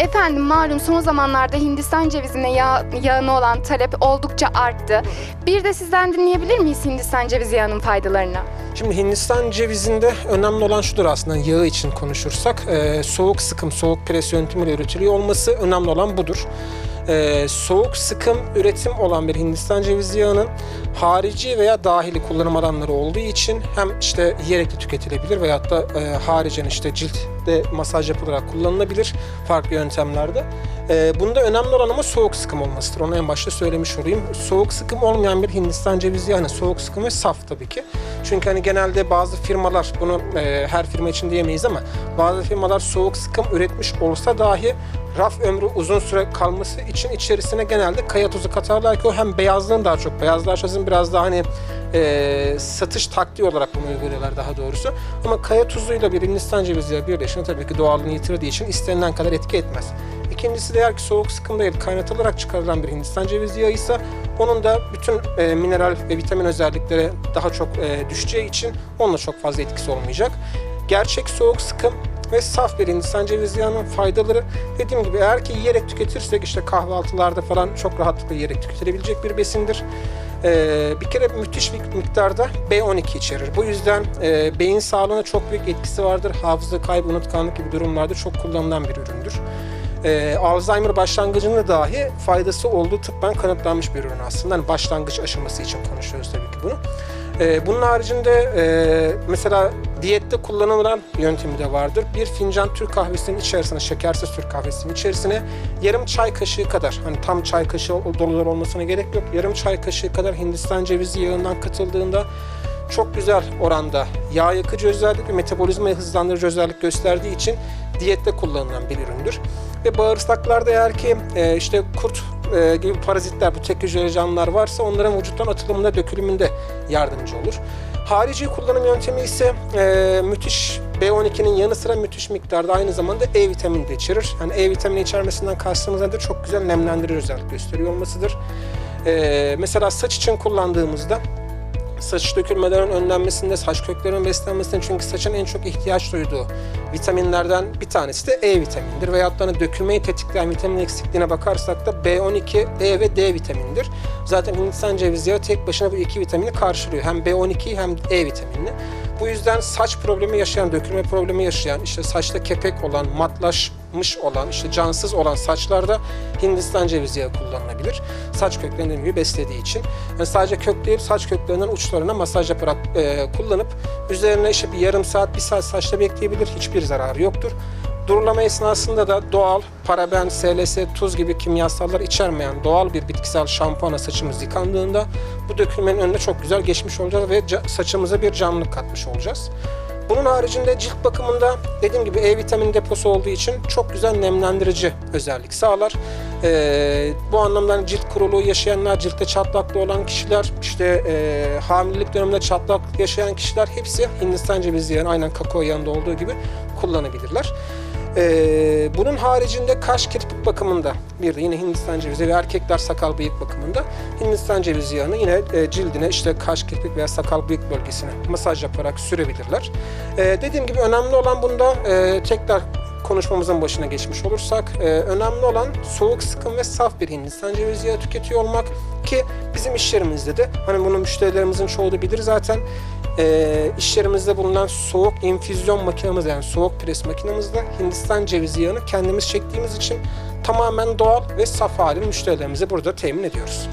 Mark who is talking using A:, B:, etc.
A: Efendim malum son zamanlarda Hindistan cevizine yağ, yağına olan talep oldukça arttı. Bir de sizden dinleyebilir miyiz Hindistan cevizi yağının faydalarını?
B: Şimdi Hindistan cevizinde önemli olan şudur aslında yağı için konuşursak. e, soğuk sıkım, soğuk pres yöntemiyle üretiliyor olması önemli olan budur. E, soğuk sıkım üretim olan bir Hindistan cevizi yağının harici veya dahili kullanım alanları olduğu için hem işte yiyerek tüketilebilir veyahut da e, haricen işte ciltte masaj yapılarak kullanılabilir farklı yöntemlerde. E, bunda önemli olan ama soğuk sıkım olmasıdır. Onu en başta söylemiş olayım. Soğuk sıkım olmayan bir Hindistan cevizi yani soğuk sıkım ve saf tabii ki. Çünkü hani genelde bazı firmalar bunu e, her firma için diyemeyiz ama bazı firmalar soğuk sıkım üretmiş olsa dahi raf ömrü uzun süre kalması için içerisine genelde kaya tuzu katarlar ki o hem beyazlığın daha çok beyazlaşmasın biraz daha hani e, satış taktiği olarak bunu uyguluyorlar daha doğrusu. Ama kaya tuzuyla bir Hindistan ceviziyle birleşince tabii ki doğallığını yitirdiği için istenilen kadar etki etmez. İkincisi de eğer ki soğuk sıkım değil kaynatılarak çıkarılan bir Hindistan cevizi yağı ise onun da bütün e, mineral ve vitamin özellikleri daha çok e, düşeceği için onunla çok fazla etkisi olmayacak. Gerçek soğuk sıkım ve saf bir Hindistan cevizi yağının faydaları dediğim gibi eğer ki yiyerek tüketirsek işte kahvaltılarda falan çok rahatlıkla yiyerek tüketilebilecek bir besindir. Ee, bir kere müthiş bir miktarda B12 içerir. Bu yüzden e, beyin sağlığına çok büyük etkisi vardır. Hafıza kaybı, unutkanlık gibi durumlarda çok kullanılan bir üründür. Ee, Alzheimer başlangıcında dahi faydası olduğu tıbben kanıtlanmış bir ürün aslında. Hani başlangıç aşaması için konuşuyoruz tabii ki bunu. Ee, bunun haricinde e, mesela diyette kullanılan yöntemi de vardır. Bir fincan Türk kahvesinin içerisine, şekersiz Türk kahvesinin içerisine yarım çay kaşığı kadar, hani tam çay kaşığı dolular olmasına gerek yok. Yarım çay kaşığı kadar Hindistan cevizi yağından katıldığında çok güzel oranda yağ yakıcı özellik ve metabolizmayı hızlandırıcı özellik gösterdiği için diyette kullanılan bir üründür. Ve bağırsaklarda eğer ki e, işte kurt e, gibi parazitler, bu tek hücreli canlılar varsa onların vücuttan atılımında, dökülümünde yardımcı olur. Harici kullanım yöntemi ise e, müthiş B12'nin yanı sıra müthiş miktarda aynı zamanda E vitamini de içerir. Yani E vitamini içermesinden kastımız nedir? Çok güzel nemlendirici özellik gösteriyor olmasıdır. E, mesela saç için kullandığımızda saç dökülmelerin önlenmesinde, saç köklerinin beslenmesinde çünkü saçın en çok ihtiyaç duyduğu vitaminlerden bir tanesi de E vitaminidir. Veyahut da hani dökülmeyi tetikleyen vitamin eksikliğine bakarsak da B12, E ve D vitaminidir. Zaten Hindistan cevizi yağı tek başına bu iki vitamini karşılıyor. Hem B12'yi hem E vitaminini. Bu yüzden saç problemi yaşayan, dökülme problemi yaşayan, işte saçta kepek olan, matlaşmış olan, işte cansız olan saçlarda Hindistan cevizi yağı kullanılabilir. Saç köklerini gibi beslediği için. Yani sadece kök değil, saç köklerinden uçlarına masaj yaparak e, kullanıp üzerine işte bir yarım saat, bir saat saçta bekleyebilir. Hiçbir zararı yoktur. Durulama esnasında da doğal, paraben, SLS, tuz gibi kimyasallar içermeyen doğal bir bitkisel şampuana saçımız yıkandığında bu dökülmenin önüne çok güzel geçmiş olacağız ve saçımıza bir canlılık katmış olacağız. Bunun haricinde cilt bakımında dediğim gibi E vitamini deposu olduğu için çok güzel nemlendirici özellik sağlar. Ee, bu anlamda hani cilt kuruluğu yaşayanlar, ciltte çatlaklı olan kişiler, işte e, hamilelik döneminde çatlak yaşayan kişiler hepsi Hindistan cevizi yağını aynen kakao yanında olduğu gibi kullanabilirler. Ee, bunun haricinde kaş kirpik bakımında bir de yine Hindistan cevizi ve erkekler sakal bıyık bakımında Hindistan cevizi yağını yine e, cildine işte kaş kirpik veya sakal bıyık bölgesine masaj yaparak sürebilirler. Ee, dediğim gibi önemli olan bunda e, tekrar konuşmamızın başına geçmiş olursak e, önemli olan soğuk sıkım ve saf bir Hindistan cevizi yağı tüketiyor olmak ki bizim iş yerimizde de hani bunu müşterilerimizin çoğu da bilir zaten e, iş yerimizde bulunan soğuk infüzyon makinemiz yani soğuk pres makinemizde Hindistan cevizi yağını kendimiz çektiğimiz için tamamen doğal ve saf halini müşterilerimize burada temin ediyoruz.